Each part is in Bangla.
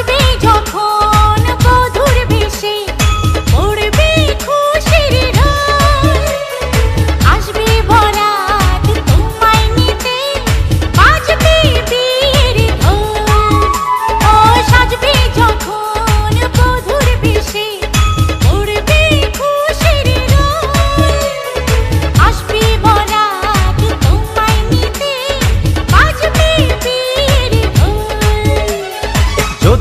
সাজবে যখন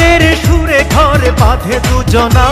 গানের সুরে ঘরে বাঁধে দুজনা।